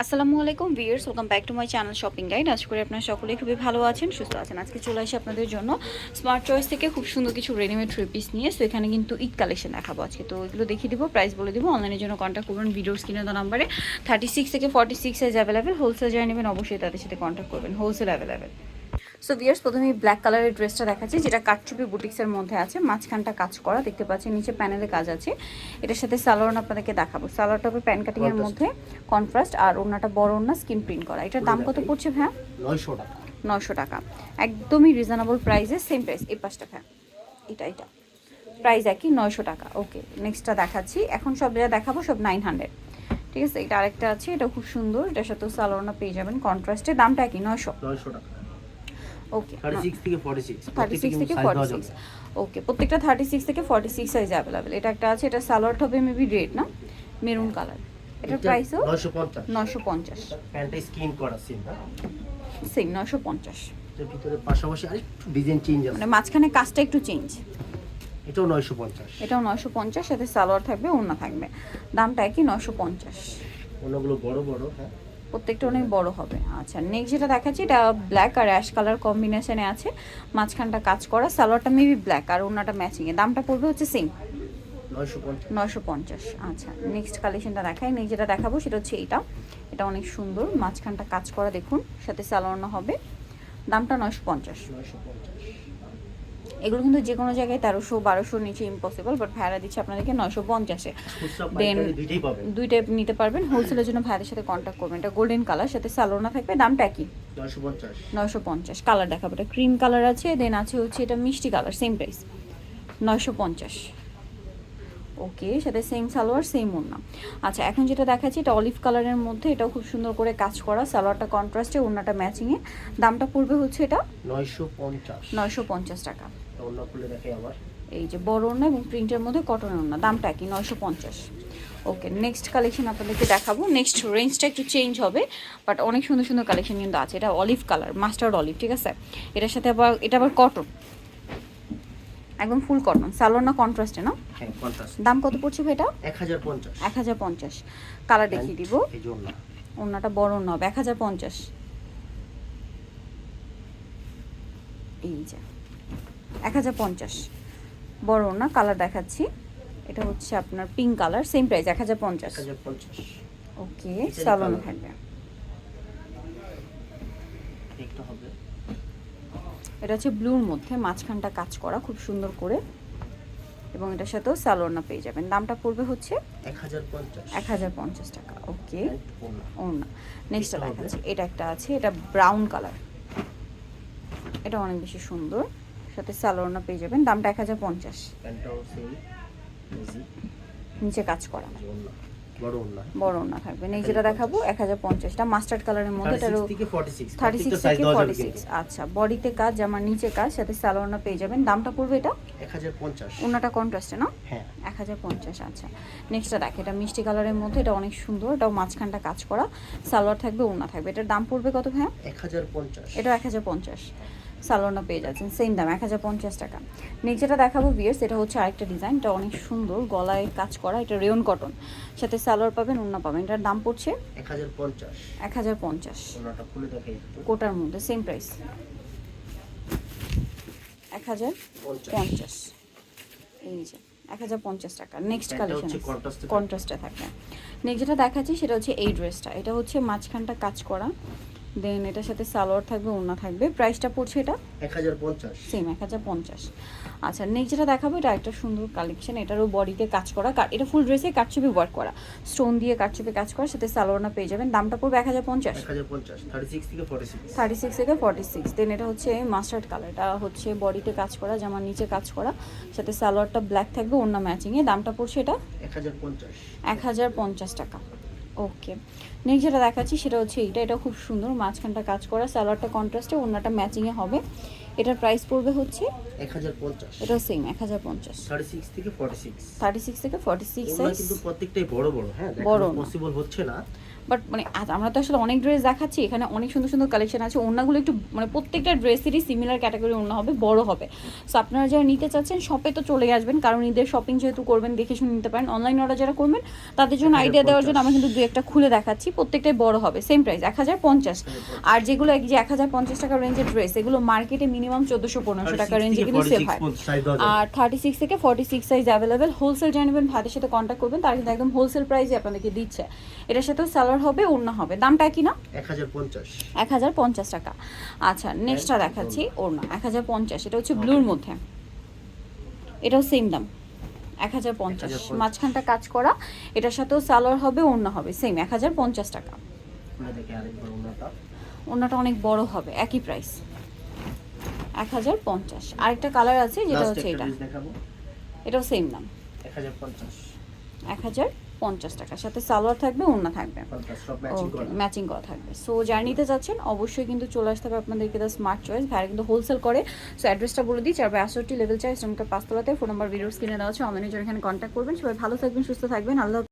আসসালামু আলাইকুম viewers, welcome back to my channel shopping guide. আশা করি আপনারা সকলেই খুবই ভালো আছেন, সুস্থ আছেন। আজকে চলে আসি আপনাদের জন্য স্মার্ট চয়েস থেকে খুব সুন্দর কিছু রেডিমেড থ্রি পিস নিয়ে। সো এখানে কিন্তু ঈদ কালেকশন দেখাবো আজকে। তো এগুলো দেখিয়ে দিব প্রাইস বলে দিব। অনলাইনের জন্য কন্ট্যাক্ট করবেন ভিডিওর স্ক্রিনে দেওয়া নাম্বারে থার্টি সিক্স থেকে forty six size available wholesale যারা নেবেন, অবশ্যই তাদের সাথে কন্ট্যাক্ট করবেন। হোলসেল অ্যাভেলেবেল সো ভিয়ার্স প্রথমে ব্ল্যাক কালারের ড্রেসটা দেখাচ্ছি যেটা কাটচুপি বুটিক্সের মধ্যে আছে। মাঝখানটা কাজ করা দেখতে পাচ্ছেন নিচে প্যানেলে কাজ আছে। এটার সাথে সালোয়ার আপনাদেরকে দেখাবো। সালোয়ারটা হবে প্যান কাটিং এর মধ্যে কন্ট্রাস্ট আর ওনাটা বড় ওনা স্কিন প্রিন্ট করা। এটার দাম কত পড়ছে ভ্যা নয়শো টাকা। নশো টাকা। একদমই রিজনেবল প্রাইসে সেম প্রাইস এই পাঁচটা ভ্যা এটা এটা। প্রাইস একই নয়শো টাকা। ওকে নেক্সটটা দেখাচ্ছি। এখন সব যা দেখাবো সব নাইন হান্ড্রেড ঠিক আছে এটা আরেকটা আছে এটা খুব সুন্দর। এটার সাথেও সালোয়ারনা পেয়ে যাবেন। কন্ট্রাস্টে দামটা একই নয়শো। নয়শো টাকা। ওকে থার্টি সিক্স থেকে ফর্টি সিক্স ওকে প্রত্যেকটা থার্টি সিক্স থেকে ফর্টি সিক্স সাইজ অ্যাভেলেবেল এটা একটা আছে এটা সালোয়ারটা হবে মেবি রেড না? মেরুন কালার এটার প্রাইসও নয়শো পঞ্চাশ। নশো পঞ্চাশ। প্যান্টটা স্কিন করা না? সেম নশো পঞ্চাশ। ভিতরে পাশাপাশি আরেকটু ডিজাইন চেঞ্জ আছে। মানে মাঝখানে কাজটা একটু চেঞ্জ এটাও নয়শো পঞ্চাশ। এটাও নশো পঞ্চাশ সাথে সালোয়ার থাকবে ওড়না থাকবে। দামটা একই নশো পঞ্চাশ। অন্যগুলো বড় বড় হ্যাঁ। প্রত্যেকটা অনেক বড় হবে। আচ্ছা নেক্সট যেটা দেখাচ্ছি এটা ব্ল্যাক আর অ্যাশ কালার কম্বিনেশনে আছে। মাঝখানটা কাজ করা সালোয়ারটা মেবি ব্ল্যাক আর ওড়নাটা ম্যাচিংয়ে দামটা পড়বে হচ্ছে সেম নয়শো পঞ্চাশ। আচ্ছা। নেক্সট কালেকশনটা দেখাই নেক্সট যেটা দেখাবো সেটা হচ্ছে এটা। এটা অনেক সুন্দর মাঝখানটা কাজ করা দেখুন সাথে সালোয়ানো হবে। দামটা নশো পঞ্চাশ। নয়শো পঞ্চাশ। এগুলো কিন্তু যে কোনো জায়গায় তেরোশো বারোশোর নিচে ইম্পসিবল বাট ভাড়া দিচ্ছে আপনাদেরকে নয়শো পঞ্চাশে। দেন দুইটা নিতে পারবেন। হোলসেলের জন্য ভাইদের সাথে কন্ট্যাক্ট করবেন। এটা গোল্ডেন কালার সাথে সালোনা থাকবে দামটা কি নয়শো পঞ্চাশ। কালার দেখাবো। এটা ক্রিম কালার আছে দেন আছে হচ্ছে এটা মিষ্টি কালার সেম প্রাইস নয়শো পঞ্চাশ। ওকে সাথে সেম সালোয়ার সেম ওড়না। আচ্ছা এখন যেটা দেখাচ্ছি এটা অলিভ কালারের মধ্যে এটাও খুব সুন্দর করে কাজ করা সালোয়ারটা কন্ট্রাস্টে ওড়নাটা ম্যাচিংয়ে দামটা পড়বে হচ্ছে এটা নয়শো পঞ্চাশ টাকা। খুলে দেখে এই যে বড় ওড়না এবং প্রিন্টের মধ্যে কটনের ওড়না। দামটা কি? নয়শো পঞ্চাশ। ওকে নেক্সট কালেকশন আপনাদেরকে দেখাবো। নেক্সট রেঞ্জটা একটু চেঞ্জ হবে বাট অনেক সুন্দর সুন্দর কালেকশন কিন্তু আছে। এটা অলিভ কালার মাস্টার্ড অলিভ ঠিক আছে? এটার সাথে আবার এটা আবার কটন একদম ফুল কটন সালোয়ার না কন্ট্রাস্টে না? হ্যাঁ দাম কত পড়ছে এটা? এক হাজার পঞ্চাশ। এক হাজার পঞ্চাশ। কালার দেখিয়ে দিব। ওড়নাটা বড় ওড়না হবে। এক হাজার পঞ্চাশ। এই যে। এক হাজার পঞ্চাশ। বড় না কালার দেখাচ্ছি। এটা হচ্ছে আপনার পিঙ্ক কালার সেম প্রাইস এক হাজার পঞ্চাশ। ওকে নিচের থাকবে এটা হচ্ছে ব্লুর মধ্যে মাঝখানটা কাজ করা খুব সুন্দর করে। এবং এটার সাথেও সালোয়ার পেয়ে যাবেন। দামটা পড়বে হচ্ছে এক হাজার পঞ্চাশ। টাকা। ওকে। ওড়না। নেক্সটটা দেখাচ্ছি। এটা একটা আছে এটা ব্রাউন কালার এটা অনেক বেশি সুন্দর। সাথে সালোয়ারনা পেয়ে যাবেন। দামটা এক হাজার পঞ্চাশ। নিচে কাজ করা বড় ওড়না। থাকবে। নেক্সট যেটা দেখাবো এক হাজার পঞ্চাশটা। মাস্টার্ড কালারের মধ্যে এটারও থার্টি সিক্স থেকে ফর্টি সিক্স আচ্ছা বডিতে কাজ জামার নিচে কাজ সাথে সালোয়ারনা পেয়ে যাবেন। দামটা পড়বে এটা? এক হাজার পঞ্চাশ। ওনাটা কন্ট্রাস্টে না? হ্যাঁ। এক হাজার পঞ্চাশ আচ্ছা। নেক্সটটা দেখ এটা মিষ্টি কালারের মধ্যে এটা অনেক সুন্দর। এটাও মাঝখানটা কাজ করা। সালোয়ার থাকবে ওনা থাকবে। এটার দাম পড়বে কত হ্যাঁ এক হাজার পঞ্চাশ। এটা এক হাজার পঞ্চাশ। সালোয়ারটা পেয়ে যাচ্ছেন। সেম দাম এক হাজার পঞ্চাশ টাকা। নেক্সট যেটা দেখাবো বিয়ার্স এটা হচ্ছে আরেকটা ডিজাইন এটা অনেক সুন্দর গলায় কাজ করা এটা রেয়ন কটন সাথে সালোয়ার পাবেন ওনা পাবেন। এটার দাম পড়ছে এক হাজার পঞ্চাশ। এক হাজার পঞ্চাশ। কোটার মধ্যে সেম প্রাইস এক হাজার পঞ্চাশ। এই যে এক হাজার পঞ্চাশ টাকা। নেক্সট কালেকশন কন্ট্রাস্টে থাকবে নেক্সট যেটা দেখাচ্ছি সেটা হচ্ছে এই ড্রেসটা এটা হচ্ছে মাঝখানটা কাজ করা। দেন এটার সাথে সালোয়ার থাকবে ওড়না থাকবে। প্রাইসটা পড়ছে এটা? এক হাজার পঞ্চাশ। সেম এক হাজার পঞ্চাশ। আচ্ছা নেক্সট যেটা দেখাবো এটা একটা সুন্দর কালেকশন এটারও বডিতে কাজ করা। এটা ফুল ড্রেসে কাটছুপি ওয়ার্ক করা। স্টোন দিয়ে কাটছুপি কাজ করা সাথে সালোয়ারনা পেয়ে যাবেন। দামটা পড়বে এক হাজার পঞ্চাশ। এক হাজার পঞ্চাশ থার্টি সিক্স থেকে ফর্টি সিক্স থার্টি সিক্স থেকে ফর্টি সিক্স দেন এটা হচ্ছে মাস্টার্ড কালার এটা হচ্ছে বডিতে কাজ করা জামার নিচে কাজ করা। সাথে সালোয়ারটা ব্ল্যাক থাকবে অন্য ম্যাচিংয়ে দামটা পড়ছে এটা? এক হাজার পঞ্চাশ। এক হাজার পঞ্চাশ টাকা। ওকে নেক্সট যেটা দেখাচ্ছি সেটা হচ্ছে এইটা। এটা খুব সুন্দর মাঝখানটা কাজ করা সালোয়ারটা কন্ট্রাস্টে অন্যটা ম্যাচিংয়ে হবে। এটার প্রাইস পড়বে হচ্ছে এক হাজার পঞ্চাশ। এটাও সেম এক হাজার পঞ্চাশ। থার্টি সিক্স থেকে ফর্টি সিক্স থার্টি সিক্স থেকে ফর্টি সিক্স কিন্তু প্রত্যেকটাই বড় বড় হ্যাঁ বড় পসিবল হচ্ছে না। বাট মানে আমরা তো আসলে অনেক ড্রেস দেখাচ্ছি এখানে অনেক সুন্দর সুন্দর কালেকশন আছে। ওনাগুলো একটু মানে প্রত্যেকটা ড্রেসেরই সিমিলার ক্যাটাগরি ওনা হবে বড় হবে। সো আপনারা যারা নিতে চাচ্ছেন শপে তো চলে আসবেন কারণ ঈদের শপিং যেহেতু করবেন দেখে শুনে নিতে পারেন। অনলাইন অর্ডার যারা করবেন তাদের জন্য আইডিয়া দেওয়ার জন্য আমরা কিন্তু দু একটা খুলে দেখাচ্ছি প্রত্যেকটাই বড় হবে সেম প্রাইস এক হাজার পঞ্চাশ। আর যেগুলো এক যে এক হাজার পঞ্চাশ টাকা রেঞ্জের ড্রেস এগুলো মার্কেটে মিনিমাম চোদ্দোশো পনেরোশো টাকা রেঞ্জে কিন্তু সেল হয়। আর থার্টি সিক্স থেকে forty six size available wholesale জানবেন ভাতের সাথে কন্ট্যাক্ট করবেন তারা কিন্তু একদম হোলসেল প্রাইসে আপনাদেরকে দিচ্ছে। এটার সাথেও স্যালার হবে অন্য হবে। দামটা কি না? এক হাজার পঞ্চাশ। টাকা। আচ্ছা নেক্সটটা দেখাচ্ছি ওড়না এক হাজার পঞ্চাশ এটা হচ্ছে ব্লুর মধ্যে। এটাও সেম দাম। এক হাজার পঞ্চাশ। 1050 মাঝখানটা কাজ করা এটার সাথেও সালোয়ার হবে ওড়না হবে। সেম এক হাজার পঞ্চাশ টাকা। ওড়নাটা অনেক বড় হবে একই প্রাইস এক হাজার পঞ্চাশ। আরেকটা কালার আছে যেটা হচ্ছে এটা। এটাও সেম দাম। এক হাজার পঞ্চাশ। এক হাজার পঞ্চাশ টাকা। সাথে সালোয়ার থাকবে ওনা থাকবে। ম্যাচিং ওকে করা। ম্যাচিং করা থাকবে। সো যারা নিতে চাচ্ছেন অবশ্যই কিন্তু চলে আসতে হবে আপনাদেরকে দ্য স্মার্ট চয়েস ভাইরা কিন্তু হোলসেল করে। সো অ্যাড্রেসটা বলে দিই চার বাই লেভেল চাই শ্রমিকের পাঁচতলাতে। ফোন নম্বর ভিডিওস কিনে দেওয়া আছে অনলাইনে এখানে কন্ট্যাক্ট করবেন। সবাই ভালো থাকবেন সুস্থ থাকবেন। আল্লাহ